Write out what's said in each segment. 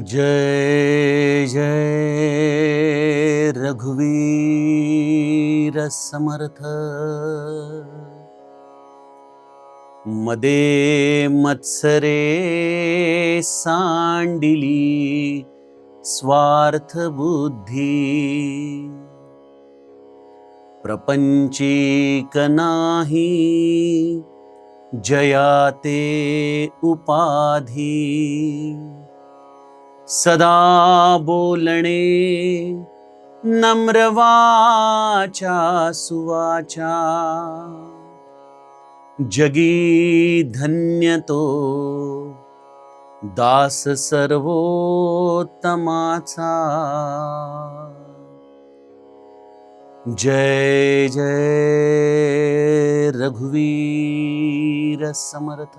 जय जय रघुवीर समर्थ। मदे मत्सरे सांडिली स्वार्थ बुद्धी। प्रपंचिक नाही जयाते उपाधी। सदा बोलणे नम्रवाचा सुवाचा। जगी धन्य तो दास सर्वोत्तमाचा। जय जय रघुवीर समर्थ।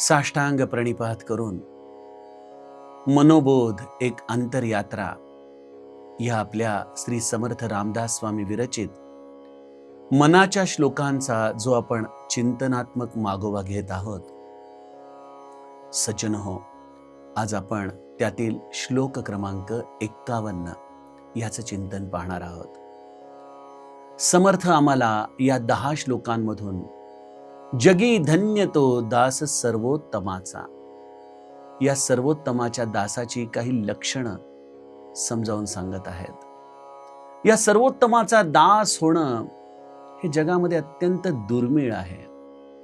साष्टांग प्रणिपात करून मनोबोध एक अंतरयात्रा या आपल्या श्री समर्थ रामदास स्वामी विरचित मनाच्या श्लोकांचा जो आपण चिंतनात्मक मागोवा घेत आहोत. सज्जन हो आज आपण त्यातील श्लोक क्रमांक एक्कावन्न याचं चिंतन पाहणार आहोत. समर्थ आम्हाला या दहा श्लोकांमधून जगी धन्य तो दास सर्वोत्तमाचा. या सर्वोत्तमाच्या दासाची काही लक्षणं समजावून सांगत आहेत. या सर्वोत्तमाचा दास होणं हे जगामध्ये अत्यंत दुर्मिळ आहे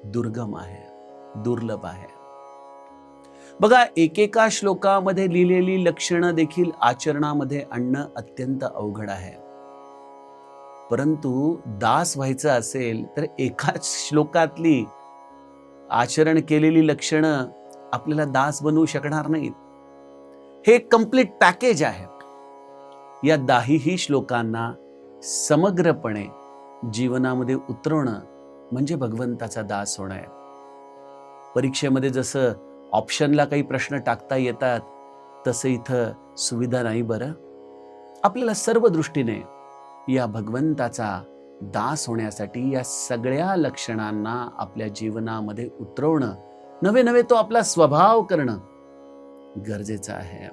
दुर्गम आहे दुर्लभ आहे. बघा एकेका श्लोकामध्ये लिहिलेली लक्षणं देखील आचरणामध्ये आणणं अत्यंत अवघड आहे. परंतु दास व्हायचं असेल तर एकाच श्लोकातली आचरण केलेली लक्षणं आपल्याला दास बनवू शकणार नाहीत. हे कंप्लीट पॅकेज आहे. या दाहीही श्लोकांना समग्रपणे जीवनामध्ये उतरवणं म्हणजे भगवंताचा दास होणं आहे. परीक्षेमध्ये जसं ऑप्शनला काही प्रश्न टाकता येतात तसं इथं सुविधा नाही बरं. आपल्याला सर्व दृष्टीने या भगवंताचा दास होण्यासाठी या सगळ्या लक्षणांना आपल्या जीवनामध्ये उतरवणं नवे नवे तो आपला स्वभाव करणं गरजेचं आहे.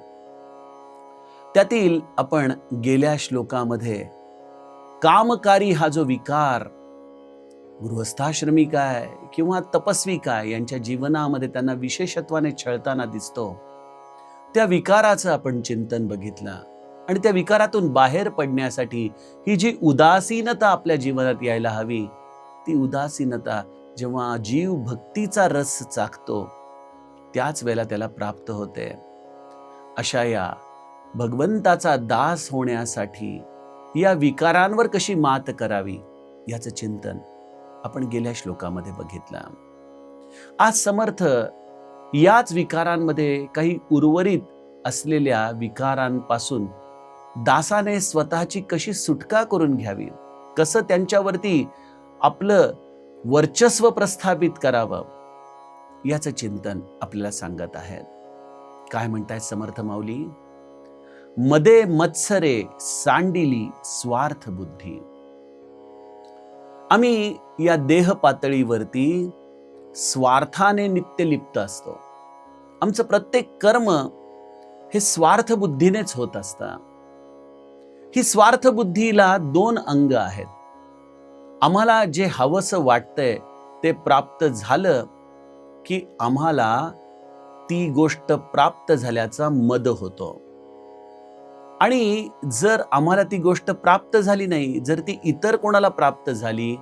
त्यातील आपण गेल्या श्लोकामध्ये कामकारी हा जो विकार गृहस्थाश्रमी काय किंवा तपस्वी काय यांच्या जीवनामध्ये त्यांना विशेषत्वाने छळताना दिसतो त्या विकाराचं आपण चिंतन बघितलं. आणि त्या विकारातून बाहेर पडण्यासाठी ही जी उदासीनता आपल्या जीवनात यायला हवी ती उदासीनता जेव्हा जीव भक्तीचा रस चाकतो त्याच वेळेला त्याला प्राप्त होते. अशा या भगवंताचा दास होण्यासाठी या विकारांवर कशी मात करावी याचं चिंतन आपण गेल्या श्लोकामध्ये बघितलं. आज समर्थ याच विकारांमध्ये काही उर्वरित असलेल्या विकारांपासून दासाने स्वतःची कशी सुटका करून घ्यावी? कसं त्यांच्यावरती आपलं वर्चस्व प्रस्थापित करावं? याचं चिंतन आपल्याला सांगत आहेत. काय म्हणताय समर्थ माऊली? मदे मत्सरे सांडिली स्वार्थ बुद्धी. आम्ही या देह पातळीवरती स्वार्थाने नित्य लिप्त असतो. आमचं प्रत्येक कर्म हे स्वार्थ बुद्धीनेच होत असतं. ही स्वार्थ बुद्धीला दोन अंग आहेत. आम्हाला जे हवंसं वाटतंय ते प्राप्त झालं की आम्हाला ती गोष्ट प्राप्त झाल्याचा मद होतो. आणि जर आम्हाला ती गोष्ट प्राप्त झाली नाही जर ती इतर कोणाला प्राप्त झाली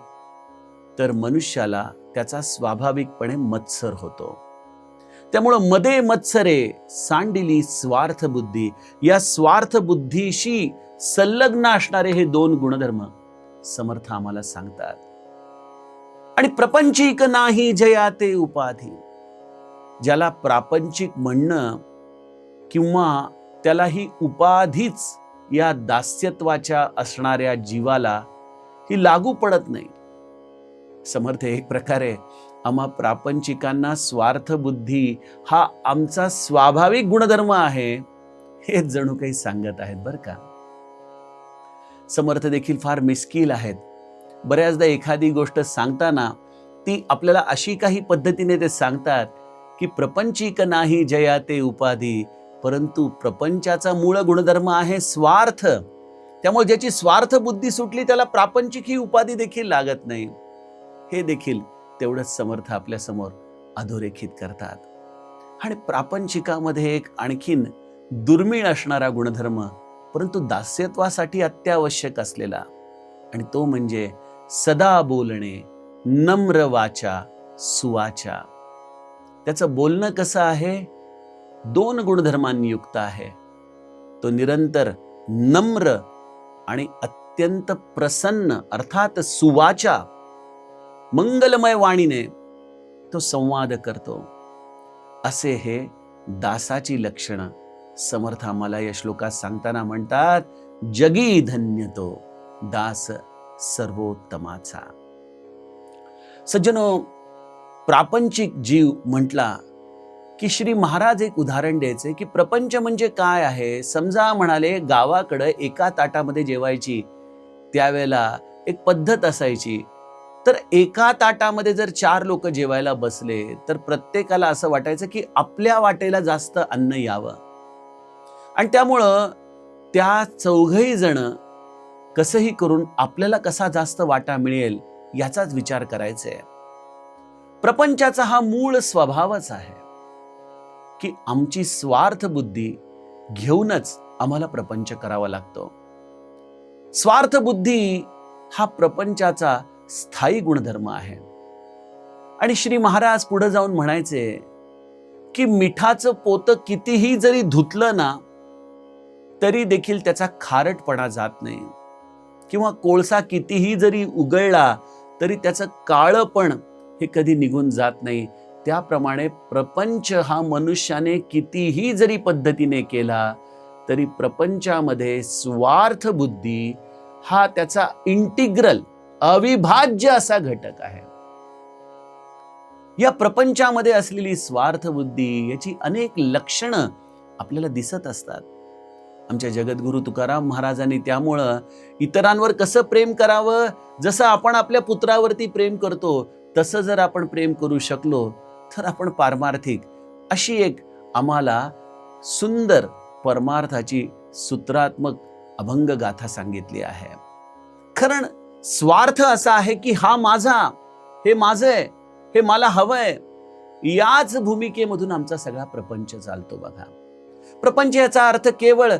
तर मनुष्याला त्याचा स्वाभाविकपणे मत्सर होतो. त्यामुळं मदे मत्सरे सांडिली स्वार्थ बुद्धी. या स्वार्थ बुद्धीशी संलग्न असणारे हे दोन गुणधर्म समर्थ आम्हाला सांगतात. आणि प्रपंचिक नाही जया ते उपाधी. ज्याला प्रापंचिक म्हणणं किंवा त्याला ही उपाधीच या दास्यत्वाच्या असणाऱ्या जीवाला ही लागू पडत नाही. समर्थ एक प्रकारे आम्हा प्रापंचिकांना स्वार्थ बुद्धी हा आमचा स्वाभाविक गुणधर्म आहे हे जणू काही सांगत आहेत बरं का. समर्थ देखील फार मिस्किल आहेत. बऱ्याचदा एखादी गोष्ट सांगताना ती आपल्याला अशी काही पद्धतीने ते सांगतात की प्रपंचिक नाही जया ते उपाधी परंतु प्रपंचाचा मूळ गुणधर्म आहे स्वार्थ. त्यामुळे ज्याची स्वार्थ बुद्धी सुटली त्याला प्रापंचिक ही उपाधी देखील लागत नाही. हे देखील तेवढंच समर्थ आपल्यासमोर अधोरेखित करतात. आणि प्रापंचिकामध्ये एक आणखीन दुर्मिळ असणारा गुणधर्म परंतु दास्यत्वासाठी अत्यावश्यक असलेला आणि तो म्हणजे सदा बोलणे नम्र वाचा सुवाचा. त्याचं बोलणं कसं आहे? दोन गुणधर्मांनी युक्त आहे. तो निरंतर नम्र आणि अत्यंत प्रसन्न अर्थात सुवाचा मंगलमय वाणीने तो संवाद करतो. असे हे दासाची लक्षणं. समर्थ आम्हाला या श्लोकात सांगताना म्हणतात जगी धन्य तो दास सर्वोत्तमाचा. सज्जनो प्रापंचिक जीव म्हटला की श्री महाराज एक उदाहरण द्यायचे की प्रपंच म्हणजे काय आहे? समजा म्हणाले गावाकडं एका ताटामध्ये जेवायची त्यावेळेला एक पद्धत असायची तर एका ताटामध्ये जर चार लोक जेवायला बसले तर प्रत्येकाला असं वाटायचं की आपल्या वाटेला जास्त अन्न यावं. आणि त्यामुळं त्या चौघही जण कसंही करून आपल्याला कसा जास्त वाटा मिळेल याचाच विचार करायचा आहे प्रपंचाचा हा मूळ स्वभावच आहे की आमची स्वार्थ बुद्धी घेऊनच आम्हाला प्रपंच करावा लागतो. स्वार्थ बुद्धी हा प्रपंचाचा स्थायी गुणधर्म आहे. आणि श्री महाराज पुढे जाऊन म्हणायचे की मिठाचं पोतं कितीही जरी धुतलं ना तरी देखील त्याचा खारटपणा जात नाही. किंवा कोळसा कितीही जरी उगळला तरी त्याचं काळपण हे कधी निघून जात नाही. त्याप्रमाणे प्रपंच हा मनुष्याने कितीही जरी पद्धतीने केला तरी प्रपंचामध्ये स्वार्थ बुद्धी हा त्याचा इंटिग्रल अविभाज्य असा घटक आहे. या प्रपंचामध्ये असलेली स्वार्थ बुद्धी याची अनेक लक्षणं आपल्याला दिसत असतात. आमच्या जगद्गुरु तुकाराम महाराजांनी त्यामुळं इतरांवर कसं प्रेम करावं जसं आपण आपल्या पुत्रावरती प्रेम करतो तसं जर आपण प्रेम करू शकलो तर आपण पारमार्थिक अशी एक आम्हाला सुंदर परमार्थाची सूत्रात्मक अभंग गाथा सांगितली आहे. कारण स्वार्थ असा आहे की हा माझा हे माझं आहे हे मला हवंय याच भूमिकेमधून आमचा सगळा प्रपंच चालतो बघा. प्रपंच याचा अर्थ केवळ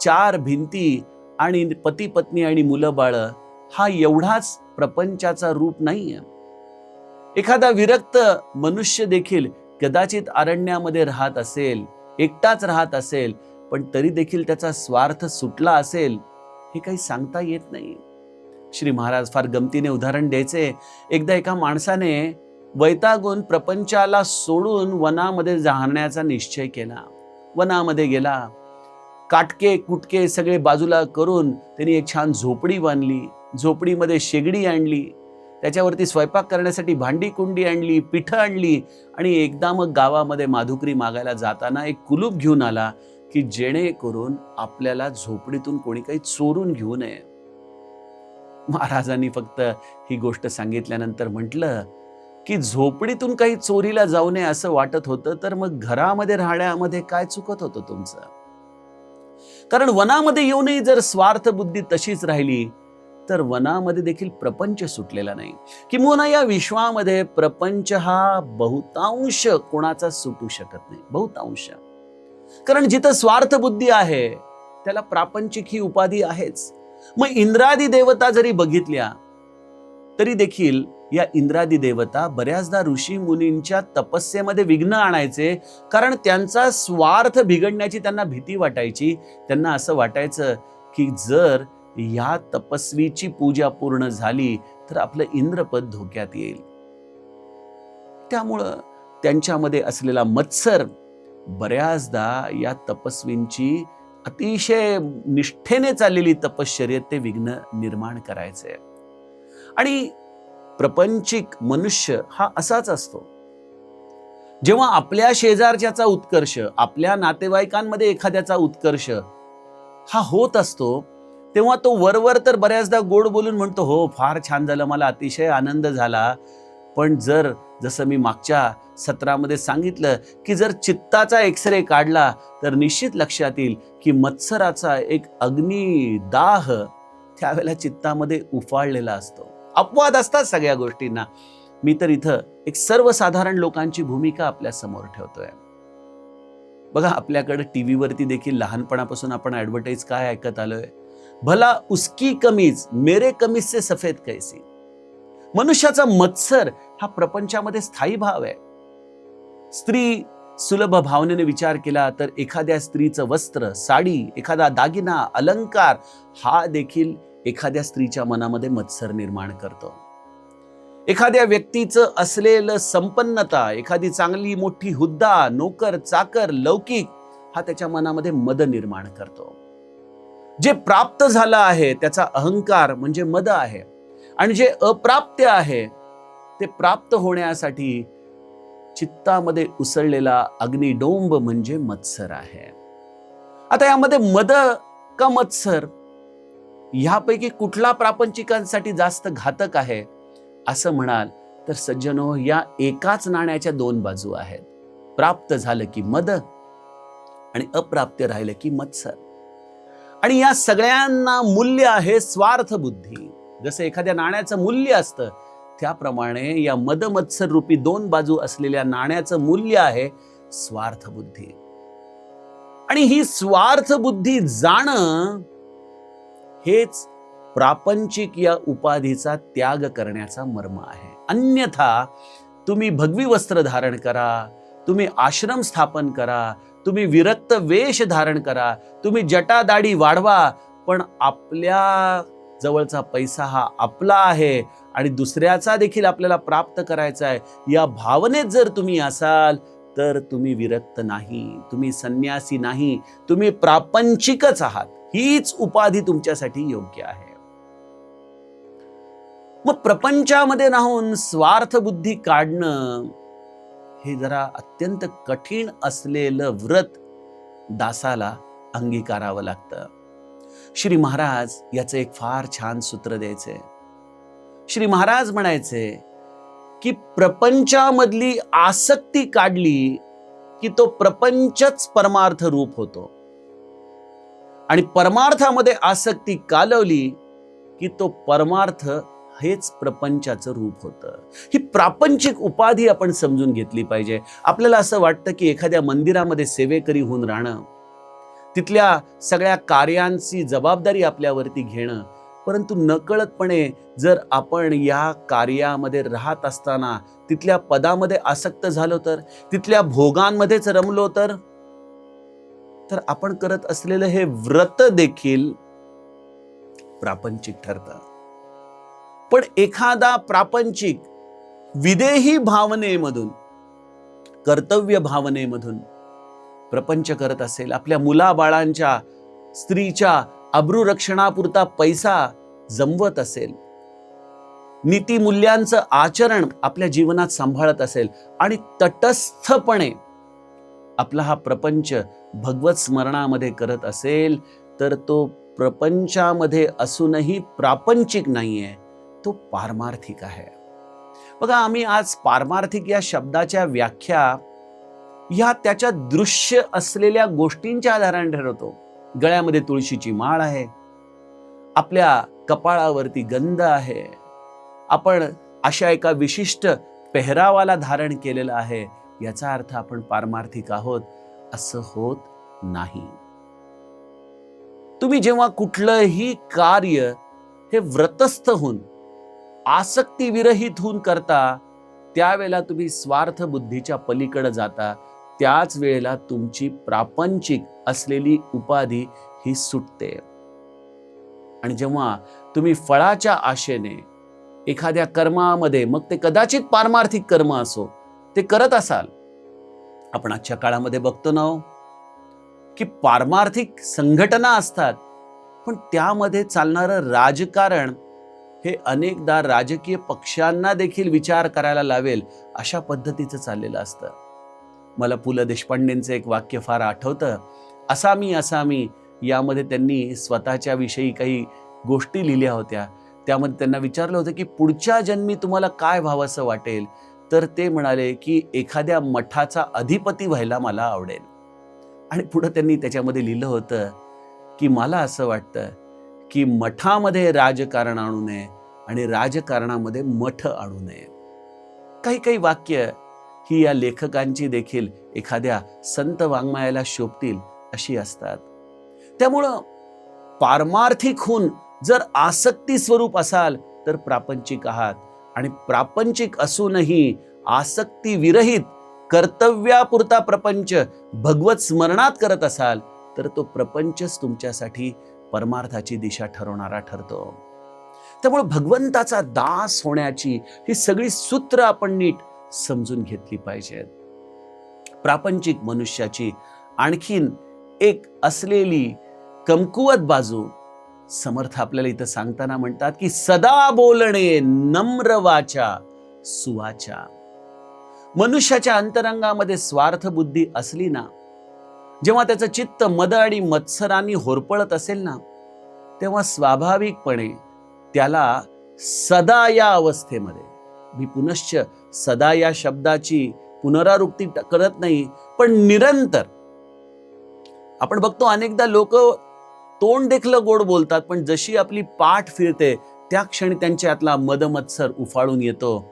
चार भिंती आणि पती पत्नी आणि मुलं बाळ हा एवढाच प्रपंचाचा रूप नाहीये. एखादा विरक्त मनुष्य देखील कदाचित अरण्यामध्ये राहत असेल एकटाच राहत असेल पण तरी देखील त्याचा स्वार्थ सुटला असेल हे काही सांगता येत नाही श्री महाराज फार गमतीने उदाहरण द्यायचे. एकदा एका माणसाने वैतागून प्रपंचाला सोडून वनामध्ये जाण्याचा निश्चय केला. वनामध्ये गेला. काटके कुटके सगळे बाजूला करून त्यांनी एक छान झोपडी बांधली. झोपडीमध्ये शेगडी आणली. त्याच्यावरती स्वयंपाक करण्यासाठी भांडी कुंडी आणली पिठं आणली आणि एकदा मग गावामध्ये माधुकरी मागायला जाताना एक कुलूप घेऊन आला की जेणेकरून आपल्याला झोपडीतून कोणी काही चोरून घेऊ नये. महाराजांनी फक्त ही गोष्ट सांगितल्यानंतर म्हटलं की झोपडीतून काही चोरीला जाऊ नये असं वाटत होतं तर मग घरामध्ये राहण्यामध्ये काय चुकत होतं तुमचं? कारण वनामध्ये येऊनही जर स्वार्थ बुद्धी तशीच राहिली तर वनामध्ये देखील प्रपंच सुटलेला नाही. किंवा या विश्वामध्ये प्रपंच हा बहुतांश कोणाचा सुटू शकत नाही बहुतांश. कारण जिथं स्वार्थ बुद्धी आहे त्याला प्रापंचिक ही उपाधी आहेच. मग इंद्रादी देवता जरी बघितल्या तरी देखील या इंद्रादी देवता बऱ्याचदा ऋषी मुनींच्या तपस्येमध्ये विघ्न आणायचे कारण त्यांचा स्वार्थ बिघडण्याची त्यांना भीती वाटायची. त्यांना असं वाटायचं की जर या तपस्वीची पूजा पूर्ण झाली तर आपलं इंद्रपद धोक्यात येईल. त्यामुळं त्यांच्यामध्ये असलेला मत्सर बऱ्याचदा या तपस्वींची अतिशय निष्ठेने चाललेली तपश्चर्येत ते विघ्न निर्माण करायचे. आणि प्रपंचिक मनुष्य हा असाच असतो. जेव्हा आपल्या शेजारच्याचा उत्कर्ष आपल्या नातेवाईकांमध्ये एखाद्याचा उत्कर्ष हा होत असतो तेव्हा तो वरवर तर बऱ्याचदा गोड बोलून म्हणतो हो फार छान झालं मला अतिशय आनंद झाला. पण जर जसं मी मागच्या सत्रामध्ये सांगितलं की जर चित्ताचा एक्सरे काढला तर निश्चित लक्षात येईल की मत्सराचा एक अग्निदाह त्यावेळेला चित्तामध्ये उफाळलेला असतो. अपवाद असतात सगळ्या गोष्टींना. मी तर इथं एक सर्वसाधारण लोकांची भूमिका आपल्यासमोर ठेवतोय. बघा आपल्याकडे टी व्हीवरती देखील लहानपणापासून आपण ॲडव्हर्टाईज काय ऐकत आलोय? भला उसकी कमीज मेरे कमीज से सफेद कैसी? मनुष्याचा मत्सर हा प्रपंचामध्ये स्थायी भाव आहे. स्त्री सुलभ भावनेने विचार केला तर एखाद्या स्त्रीचं वस्त्र साडी एखादा दागिना अलंकार हा देखील एखाद्या स्त्रीच्या मनामध्ये मत्सर निर्माण करतो. एखाद्या व्यक्तीचं असलेलं संपन्नता एखादी चांगली मोठी हुद्दा नोकर चाकर लौकिक हा त्याच्या मनामध्ये मद निर्माण करतो. जे प्राप्त झालं आहे त्याचा अहंकार म्हणजे मद आहे. आणि जे अप्राप्य आहे ते प्राप्त होण्यासाठी चित्तामध्ये उसळलेला अग्निडोंब म्हणजे मत्सर आहे. आता यामध्ये मद का मत्सर? ह्यापैकी कुठला प्रापंचिकांसाठी जास्त घातक आहे? असं म्हणाल तर सज्जनो या एकाच नाण्याच्या दोन बाजू आहेत. प्राप्त झालं की मद आणि अप्राप्य राहिलं की मत्सर. आणि या सगळ्यांना मूल्य आहे स्वार्थ बुद्धी जसं एखाद्या नाण्याचं मूल्य असतं त्याप्रमाणे या मदमत्सर रूपी दोन बाजू असलेल्या नाण्याचं मूल्य आहे स्वार्थ बुद्धी. आणि ही स्वार्थ बुद्धी जाणं हेच प्रापंचिक या उपाधीचा त्याग करण्याचा मर्म आहे. अन्यथा तुम्ही भगवी वस्त्र धारण करा तुम्ही आश्रम स्थापन करा तुम्ही विरक्त वेश धारण करा तुम्ही जटादाढी वाढवा पण आपल्या जवळचा पैसा हा आपला आहे आणि दुसऱ्याचा देखील आपल्याला प्राप्त करायचा आहे. या भावनेत जर तुम्ही असाल तर तुम्ही विरक्त नाही तुम्ही संन्यासी नाही तुम्ही प्रापंचिकच आहात. हीच उपाधी तुमच्यासाठी योग्य आहे. मग प्रपंचामध्ये राहून स्वार्थ बुद्धी काढणं हे जरा अत्यंत कठीण असलेलं व्रत दासाला अंगीकारावं लागतं. श्री महाराज याचं एक फार छान सूत्र द्यायचे श्री महाराज म्हणायचे की प्रपंचामधली आसक्ती काढली की तो प्रपंचच परमार्थ रूप होतो. आणि परमार्थामध्ये आसक्ती कालवली की तो परमार्थ हेच प्रपंचाचं रूप होतं. ही प्रापंचिक उपाधी आपण समजून घेतली पाहिजे. आपल्याला असं वाटतं की एखाद्या मंदिरामध्ये सेवेकरी होऊन राहणं तिथल्या सगळ्या कार्यांची जबाबदारी आपल्यावरती घेणं. परंतु नकळतपणे जर आपण या कार्यामध्ये राहत असताना तिथल्या पदामध्ये आसक्त झालो तर तिथल्या भोगांमध्येच रमलो तर तर आपण करत असलेलं हे व्रत देखील प्रापंचिक ठरतं. पण एखादा प्रापंचिक विदेही भावनेमधून कर्तव्य भावनेमधून प्रपंच करत असेल. आपल्या मुलाबाळांच्या स्त्रीच्या अब्रुरक्षणापुरता पैसा जमवत असेल. नीतिमूल्यांचं आचरण आपल्या जीवनात सांभाळत असेल. आणि तटस्थपणे आपला हा प्रपंच भगवत स्मरणामध्ये करत असेल तर तो प्रपंचामध्ये असूनही प्रापंचिक नाहीये. तो पारमार्थिक आहे. बघा आम्ही आज पारमार्थिक या शब्दाच्या व्याख्या ह्या त्याच्या दृश्य असलेल्या गोष्टींच्या आधाराने ठरवतो गळ्यामध्ये तुळशीची माळ आहे. आपल्या कपाळावरती गंध आहे. आपण अशा एका विशिष्ट पेहरावाला धारण केलेलं आहे. याचा अर्थ आपण पारमार्थिक आहोत. असं होत नाही. तुम्ही जेव्हा कुठलंही कार्य हे व्रतस्थ होऊन आसक्तीविरहित होऊन करता त्यावेळेला तुम्ही स्वार्थ बुद्धीच्या पलीकडे जाता. त्याच वेळेला तुमची प्रापंचिक असलेली उपाधी ही सुटते. आणि जेव्हा तुम्ही फळाच्या आशेने एखाद्या कर्मामध्ये मग ते कदाचित पारमार्थिक कर्म असो ते करत असाल. आपण आजच्या काळामध्ये बघतो ना हो, की पारमार्थिक संघटना असतात. पण त्यामध्ये चालणारं राजकारण हे अनेकदा राजकीय पक्षांना देखील विचार करायला लावेल अशा पद्धतीचं चाललेलं असतं. मला पु ल देशपांडेंचं एक वाक्य फार आठवतं. असामी असामी यामध्ये त्यांनी स्वतःच्या विषयी काही गोष्टी लिहिल्या होत्या. त्यामध्ये त्यांना विचारलं होतं की पुढच्या जन्मी तुम्हाला काय व्हावंसं वाटेल? तर ते म्हणाले की एखाद्या मठाचा अधिपती व्हायला मला आवडेल. आणि पुढं त्यांनी त्याच्यामध्ये लिहिलं होतं की मला असं वाटतं की मठामध्ये राजकारण आणू नये आणि राजकारणामध्ये मठ आणू नये. काही काही वाक्य ही या लेखकांची देखील एखाद्या संत वाङ्मयाला शोभतील अशी असतात. त्यामुळं पारमार्थिक होऊन जर आसक्ती स्वरूप असाल तर प्रापंचिक आहात. आणि प्रापंचिक असूनही आसक्ती विरहित कर्तव्यापुरता प्रपंच भगवत स्मरणात करत असाल तर तो प्रपंचच तुमच्यासाठी परमार्थाची दिशा ठरवणारा ठरतो. त्यामुळे भगवंताचा दास होण्याची ही सगळी सूत्र आपण नीट समजून घेतली पाहिजेत. प्रापंचिक मनुष्याची आणखीन एक असलेली कमकुवत बाजू समर्थ आपल्याला इथं सांगताना म्हणतात की सदा बोलणे नम्र वाचा सुवाचा मनुष्याच्या अंतरंगामध्ये स्वार्थ बुद्धी असली ना जेव्हा त्याचं चित्त मद आणि मत्सरांनी होरपळत असेल ना तेव्हा स्वाभाविकपणे त्याला सदा या अवस्थेमध्ये मी पुनश्च सदा या शब्दाची पुनरावृत्ती ट- करत नाही पण निरंतर. आपण बघतो अनेकदा लोक तोंड देखलं गोड बोलतात पण जशी आपली पाठ फिरते त्या क्षणी त्यांच्या त्यांच्यातला मदमत्सर उफाळून येतो.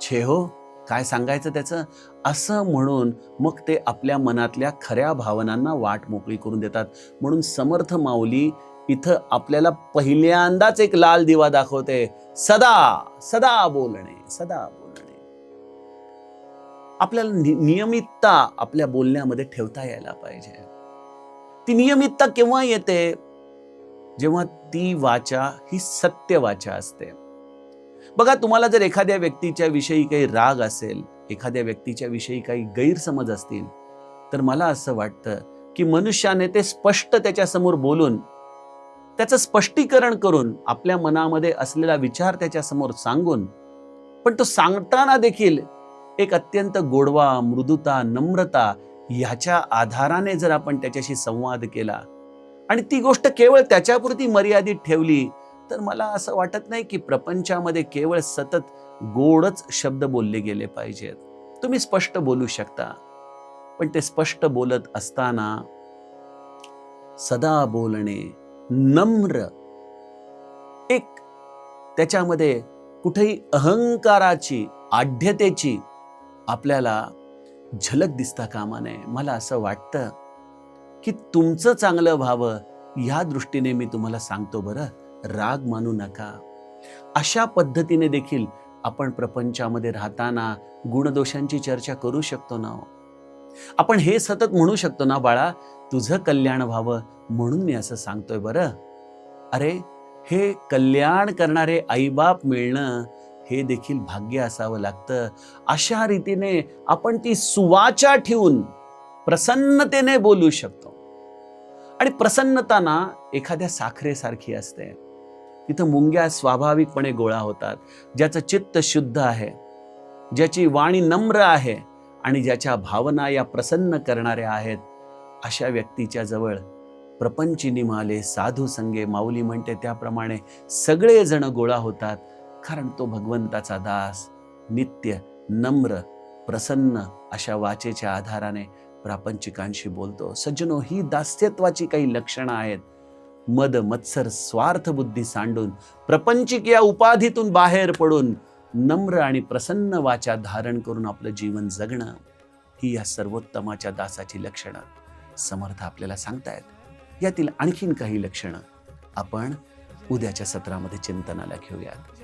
छे हो काय सांगायचं त्याचं? असं म्हणून मग ते आपल्या मनातल्या खऱ्या भावनांना वाट मोकळी करून देतात. म्हणून समर्थ माऊली इथं आपल्याला पहिल्यांदाच एक लाल दिवा दाखवते. सदा सदा बोलणे सदा बोलणे. आपल्याला नियमितता आपल्या बोलण्यामध्ये ठेवता यायला पाहिजे. ती नियमितता केव्हा येते? जेव्हा ती वाचा ही सत्य वाचा असते. बघा तुम्हाला जर एखाद्या व्यक्तीच्या विषयी काही राग असेल एखाद्या व्यक्तीच्या विषयी काही गैरसमज असतील तर मला असं वाटतं की मनुष्याने ते स्पष्ट त्याच्यासमोर बोलून त्याचं स्पष्टीकरण करून आपल्या मनामध्ये असलेला विचार त्याच्यासमोर सांगून पण तो सांगताना देखील एक अत्यंत गोडवा मृदुता नम्रता ह्याच्या आधाराने जर आपण त्याच्याशी संवाद केला आणि ती गोष्ट केवळ त्याच्यापुरती मर्यादित ठेवली तर मला असं वाटत नाही की प्रपंचामध्ये केवळ सतत गोडच शब्द बोलले गेले पाहिजेत. तुम्ही स्पष्ट बोलू शकता. पण ते स्पष्ट बोलत असताना सदा बोलणे नम्र एक त्याच्यामध्ये कुठेही अहंकाराची आढ्यतेची आपल्याला झलक दिसता कामा नये. मला असं वाटतं की तुमचं चांगलं व्हावं ह्या दृष्टीने मी तुम्हाला सांगतो बरं. राग मानू नका. अशा पद्धतीने देखील आपण प्रपंचामध्ये राहताना गुणदोषांची चर्चा करू शकतो ना हो. आपण हे सतत म्हणू शकतो ना बाळा तुझं कल्याण व्हावं म्हणून मी असं सांगतोय बरं. अरे हे कल्याण करणारे आईबाप मिळणं हे देखील भाग्य असावं लागतं. अशा रीतीने आपण ती सुवाचा ठेवून प्रसन्नतेने बोलू शकतो. आणि प्रसन्नता ना एखाद्या साखरेसारखी असते. तिथं मुंग्या स्वाभाविकपणे गोळा होतात. ज्याचं चित्त शुद्ध आहे ज्याची वाणी नम्र आहे आणि ज्याच्या भावना या प्रसन्न करणाऱ्या आहेत अशा व्यक्तीच्या जवळ प्रपंच निमाले साधू संगे माऊली म्हणते त्याप्रमाणे सगळेजण गोळा होतात. कारण तो भगवंताचा दास नित्य नम्र प्रसन्न अशा वाचेच्या आधाराने प्रापंचिकांशी बोलतो. सज्जनो ही दास्यत्वाची काही लक्षणं आहेत. मद मत्सर स्वार्थ बुद्धी सांडून प्रपंचिक या उपाधीतून बाहेर पडून नम्र आणि प्रसन्न वाचा धारण करून आपलं जीवन जगणं ही या सर्वोत्तमाच्या दासाची लक्षणं. समर्थ आपल्याला सांगतायत. यातील आणखीन काही लक्षणं आपण उद्याच्या सत्रामध्ये चिंतनाला घेऊयात.